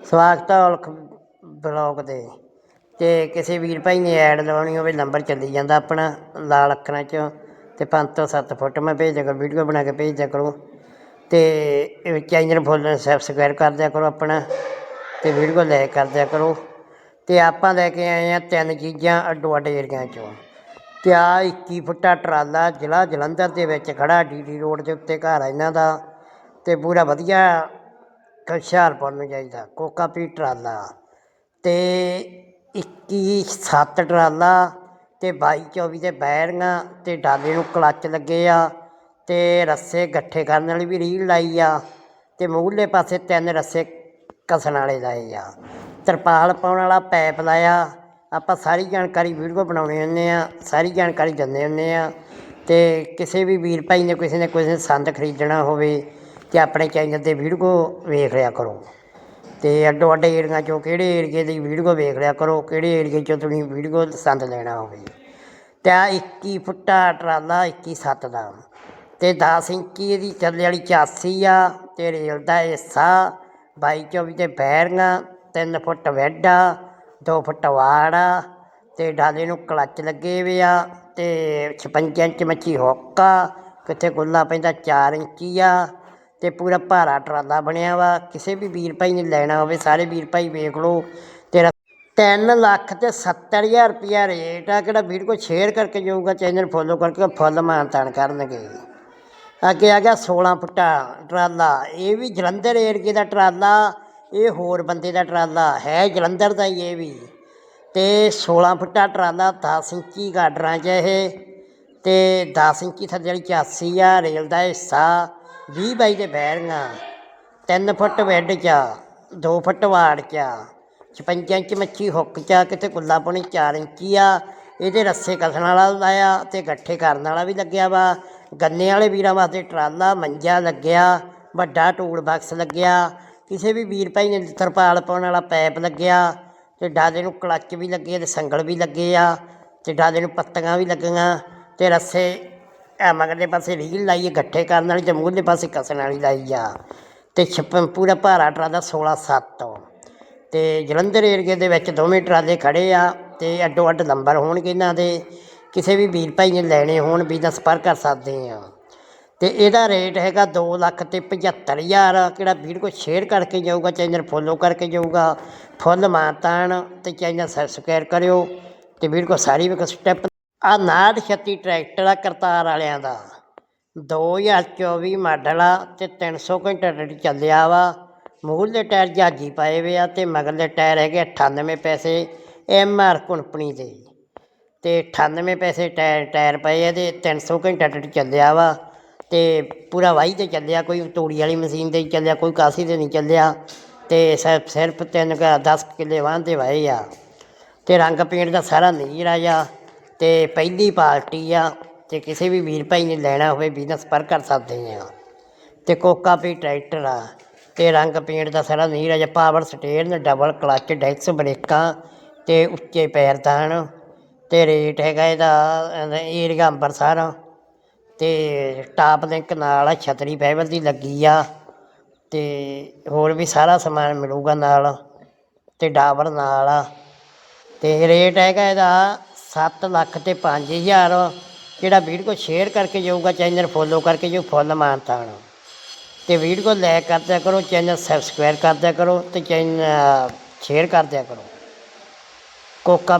ਸਵਾਗਤ ਹੈ ਔਲਖ ਬਲੌਗ ਦੇ। ਤੇ ਕਿਸੇ ਵੀਰ ਭਾਈ ਨੇ ਐਡ ਲਵਾਉਣੀ ਹੋਵੇ, ਨੰਬਰ ਚੱਲੀ ਜਾਂਦਾ ਆਪਣਾ ਲਾਲ ਅੱਖਰਾਂ 'ਚ। ਤੇ 5 ਤੋਂ 7 ਫੁੱਟ ਮੈਂ ਭੇਜ ਦਿਆ ਕਰੋ ਵੀਡੀਓ ਬਣਾ ਕੇ ਭੇਜ ਦਿਆ ਕਰੋ। ਤੇ ਚੈਨਲ ਫੁੱਲ ਸਬਸਕ੍ਰਾਈਬ ਕਰ ਦਿਆ ਕਰੋ ਆਪਣਾ, ਤੇ ਵੀਡੀਓ ਲਾਈਕ ਕਰ ਦਿਆ ਕਰੋ। ਤੇ ਆਪਾਂ ਲੈ ਕੇ ਆਏ ਆ ਤਿੰਨ ਚੀਜ਼ਾਂ ਅੱਡੋ ਅੱਡ ਏਰੀਆਂ 'ਚੋਂ। ਤੇ ਆ 21 ਫੁੱਟਾ ਟਰਾਲਾ ਜ਼ਿਲ੍ਹਾ ਜਲੰਧਰ ਦੇ ਵਿੱਚ ਖੜਾ ਡੀਡੀ ਰੋਡ ਦੇ ਉੱਤੇ ਘਰ ਆ ਇਹਨਾਂ ਦਾ। ਤੇ ਪੂਰਾ ਵਧੀਆ ਹੁਸ਼ਿਆਰਪੁਰ ਨੂੰ ਜਾਈਦਾ ਕੋਕਾਪੀ ਟਰਾਲਾ। ਅਤੇ ਇੱਕੀ ਸੱਤ ਟਰਾਲਾ ਅਤੇ ਬਾਈ ਚੌਵੀ ਦੇ ਬੈਰੀਆਂ ਅਤੇ ਡਾਲੇ ਨੂੰ ਕਲੱਚ ਲੱਗੇ ਆ ਅਤੇ ਰੱਸੇ ਇਕੱਠੇ ਕਰਨ ਵਾਲੀ ਵੀ ਰੀਲ ਲਾਈ ਆ ਅਤੇ ਮੂਹਰਲੇ ਪਾਸੇ ਤਿੰਨ ਰੱਸੇ ਕਸਣ ਵਾਲੇ ਲਾਏ ਆ। ਤਰਪਾਲ ਪਾਉਣ ਵਾਲਾ ਪੈਪ ਲਾਇਆ, ਆਪਾਂ ਸਾਰੀ ਜਾਣਕਾਰੀ ਵੀਡੀਓ ਬਣਾਉਣੇ ਹੁੰਦੇ ਆ, ਸਾਰੀ ਜਾਣਕਾਰੀ ਦਿੰਦੇ ਹੁੰਦੇ ਆ ਅਤੇ ਕਿਸੇ ਵੀ ਵੀਰ ਭਾਈ ਨੇ ਕਿਸੇ ਨੇ ਕਿਸੇ ਸੰਦ ਖਰੀਦਣਾ ਹੋਵੇ ਤੇ ਆਪਣੇ ਚੈਨਲ ਤੇ ਵੀਡੀਓ ਵੇਖ ਲਿਆ ਕਰੋ। ਤੇ ਅੱਡੋ ਅੱਡ ਏਰੀਆ ਚੋਂ ਕਿਹੜੇ ਏਰੀਏ ਦੀ ਵੀਡੀਓ ਵੇਖ ਲਿਆ ਕਰੋ, ਕਿਹੜੇ ਏਰੀਏ ਚੋਂ ਤੁਸੀਂ ਵੀਡੀਓ ਪਸੰਦ ਲੈਣਾ ਹੋਵੇ। ਤੇ ਆ 21 ਫੁੱਟਾ ਟਰਾਲਾ 21 ਸੱਤ ਦਾ। ਤੇ 10 ਇੰਚੀ ਇਹਦੀ ਚੱਲੇ ਵਾਲੀ ਚਾਸੀ ਆ, ਤੇ ਰੇਲ ਦਾ ਹਿੱਸਾ 22 24 ਤੇ ਬੈਰੀਆਂ 3 ਫੁੱਟ ਵੈਡ ਆ 2 ਫੁੱਟ ਵਾੜ ਆ, ਤੇ ਡਾਲੇ ਨੂੰ ਕਲੱਚ ਲੱਗੇ ਵੇ ਆ, ਤੇ 56 ਇੰਚ ਮੱਛੀ ਹੁੱਕ ਆ, ਕਿੱਥੇ ਗੁੱਲਾ ਪੈਂਦਾ 4 ਇੰਚੀ ਆ। ਅਤੇ ਪੂਰਾ ਭਾਰਾ ਟਰਾਲਾ ਬਣਿਆ ਵਾ। ਕਿਸੇ ਵੀ ਵੀਰ ਭਾਈ ਨੇ ਲੈਣਾ ਹੋਵੇ, ਸਾਰੇ ਵੀਰ ਭਾਈ ਵੇਖ ਲਓ। ਤੇਰਾ ਤਿੰਨ ਲੱਖ ਤੇ 70000 ਰੁਪਿਆ ਰੇਟ ਆ, ਕਿਹੜਾ ਵੀਰ ਕੋ ਸ਼ੇਅਰ ਕਰਕੇ ਜਾਊਗਾ, ਚੈਨਲ ਫੋਲੋ ਕਰਕੇ ਫੁੱਲ ਮਾਨਤਾਨ ਕਰਨਗੇ। ਅੱਗੇ ਆ ਗਿਆ 16 ਫੁੱਟਾ ਟਰਾਲਾ। ਇਹ ਵੀ ਜਲੰਧਰ ਏਰੀਏ ਦਾ ਟਰਾਲਾ, ਇਹ ਹੋਰ ਬੰਦੇ ਦਾ ਟਰਾਲਾ ਹੈ ਜਲੰਧਰ ਦਾ ਹੀ ਇਹ ਵੀ। ਤੇ 16 ਫੁੱਟਾ ਟਰਾਲਾ 10 ਇੰਚੀ ਗਾਡਰਾਂ 'ਚ ਇਹ, ਤੇ 10 ਇੰਚੀ ਥੱਲੇ ਵਾਲੀ ਚਾਸੀ ਆ, ਰੇਲ ਦਾ ਹਿੱਸਾ। 20 ਬਾਈ ਦੇ ਬੈਰੀਆਂ 3 ਫੁੱਟ ਵੈੱਡ 'ਚ 2 ਫੁੱਟ ਵਾੜ 'ਚ 56 ਇੰਚ ਮੱਛੀ ਹੁੱਕ 'ਚ, ਕਿਤੇ ਕੁੱਲਾ ਪਾਉਣੀ 4 ਇੰਚੀ ਆ। ਇਹਦੇ ਰੱਸੇ ਕਸਣ ਵਾਲਾ ਲਾਇਆ ਤੇ ਗੱਠੇ ਕਰਨ ਵਾਲਾ ਵੀ ਲੱਗਿਆ ਵਾ। ਗੰਨੇ ਵਾਲੇ ਵੀਰਾਂ ਵਾਸਤੇ ਟਰਾਲਾ, ਮੰਜਾ ਲੱਗਿਆ, ਵੱਡਾ ਟੂਲ ਬਾਕਸ ਲੱਗਿਆ। ਕਿਸੇ ਵੀ ਵੀਰ ਭਾਈ ਨੇ ਤਰਪਾਲ ਪਾਉਣ ਵਾਲਾ ਪੈਪ ਲੱਗਿਆ ਤੇ ਡਾਦੇ ਨੂੰ ਕਲੱਚ ਵੀ ਲੱਗੇ ਤੇ ਸੰਗਲ ਵੀ ਲੱਗੇ ਆ ਤੇ ਡਾਦੇ ਨੂੰ ਪੱਤੀਆਂ ਵੀ ਲੱਗੀਆਂ ਤੇ ਰੱਸੇ ਐ ਮਗਰਲੇ ਪਾਸੇ ਰੀਲ ਲਾਈ ਹੈ ਗੱਠੇ ਕਰਨ ਵਾਲੀ ਤੇ ਮੂਹਰਲੇ ਪਾਸੇ ਕਸਣ ਵਾਲੀ ਲਾਈ ਆ। ਤੇ ਛੱਪਨ ਪੂਰਾ ਭਾਰਾ ਟਰਾਲਾ 16 7 ਤੇ ਜਲੰਧਰ ਏਰੀਏ ਦੇ ਵਿੱਚ ਦੋਵੇਂ ਟਰਾਲੇ ਖੜੇ ਆ ਤੇ ਅੱਡੋ ਅੱਡ ਨੰਬਰ ਹੋਣਗੇ ਇਹਨਾਂ ਦੇ। ਕਿਸੇ ਵੀ ਵੀਰ ਭਾਈ ਨੇ ਲੈਣੇ ਹੋਣ ਵੀ ਤਾਂ ਸੰਪਰਕ ਕਰ ਸਕਦੇ ਆ। ਤੇ ਇਹਦਾ ਰੇਟ ਹੈਗਾ 2 ਲੱਖ ਤੇ 75000 ਕਿਹੜਾ ਵੀਰ ਕੋ ਸ਼ੇਅਰ ਕਰਕੇ ਜਾਊਗਾ ਚੈਨਲ ਫੋਲੋ ਕਰਕੇ ਜਾਊਗਾ। ਫੁੱਲ ਮਾਤਾਨ ਤੇ ਚੈਨਲ ਸਬਸਕ੍ਰਾਈਬ ਕਰਿਓ। ਤੇ ਵੀਰ ਕੋ ਸਾਰੀ ਵੀ ਸਟੈਪ ਆ 69 ਟਰੈਕਟਰ ਆ ਕਰਤਾਰ ਵਾਲਿਆਂ ਦਾ। 2024 ਮਾਡਲ ਆ ਤੇ 300 ਘੰਟਾ ਟੱਟ ਚੱਲਿਆ ਵਾ। ਮੂਹਰਲੇ ਟਾਇਰ ਜਹਾਜੀ ਪਾਏ ਵੇ ਆ ਤੇ ਮਗਰਲੇ ਟਾਇਰ ਹੈਗੇ 98 ਪੈਸੇ ਐਮ ਆਰ ਕੰਪਨੀ ਦੇ। ਤੇ 98 ਪੈਸੇ ਟਾਇਰ ਟਾਇਰ ਪਏ ਆ ਤੇ 300 ਘੰਟਾ ਟੱਟ ਚੱਲਿਆ ਵਾ। ਤੇ ਪੂਰਾ ਵਾਹੀ ਤੇ ਚੱਲਿਆ, ਕੋਈ ਤੂੜੀ ਵਾਲੀ ਮਸ਼ੀਨ ਤੇ ਹੀ ਚੱਲਿਆ, ਕੋਈ ਕਾਸੀ ਤੇ ਨਹੀਂ ਚੱਲਿਆ। ਤੇ ਸਿਰਫ ਸਿਰਫ ਤਿੰਨ ਕੁ 10 ਕਿੱਲੇ ਵਾਹਨ ਤੇ ਵਾਏ ਆ। ਤੇ ਰੰਗ ਪੇਂਟ ਦਾ ਸਾਰਾ ਨੀਰ ਆ ਤੇ ਪਹਿਲੀ ਪਾਰਟੀ ਆ ਤੇ ਕਿਸੇ ਵੀ ਵੀਰ ਭਾਈ ਨੇ ਲੈਣਾ ਹੋਵੇ ਬਿਜ਼ਨਸ ਪਰ ਕਰ ਸਕਦੇ ਆ ਤੇ ਕੋਕਾ ਪੀ ਟਰੈਕਟਰ ਆ ਤੇ ਰੰਗ ਪੇਂਟ ਦਾ ਸਾਰਾ ਨੀਰ ਆ, ਜਾ ਪਾਵਰ ਸਟੇਅਰਨ ਡਬਲ ਕਲਚ ਡੈਕਸ ਬ੍ਰੇਕਾਂ ਤੇ ਉੱਚੇ ਪੈਰ ਪੈਰਦਾਨ ਤੇ ਰੇਟ ਹੈਗਾ ਇਹਦਾ ਏਰੀਆ ਅੰਬਰਸਰ ਤੇ ਟਾਪ ਲਿੰਕ ਨਾਲ ਆ ਛਤਰੀ ਫਾਈਬਰ ਦੀ ਲੱਗੀ ਆ। ਤੇ ਹੋਰ ਵੀ ਸਾਰਾ ਸਮਾਨ ਮਿਲੂਗਾ ਨਾਲ। ਤੇ ਡਾਬਰ ਨਾਲ ਆ। ਤੇ ਰੇਟ ਹੈਗਾ ਇਹਦਾ 7 ਲੱਖ ਤੇ 5000 ਜਿਹੜਾ ਵੀਡੀਓ ਸ਼ੇਅਰ ਕਰਕੇ ਜਾਊਗਾ ਚੈਨਲ ਫੋਲੋ ਕਰਕੇ ਜੋ ਫੁੱਲ ਮਾਨਤਾਨ ਤੇ ਵੀਡੀਓ ਲਾਈਕ ਕਰਦਿਆ ਕਰੋ ਚੈਨਲ ਸਬਸਕ੍ਰਾਈਬ ਕਰਦਿਆ ਕਰੋ ਤੇ ਚੈਨਲ ਸ਼ੇਅਰ ਕਰਦਿਆ ਕਰੋ। ਕੋਕਾ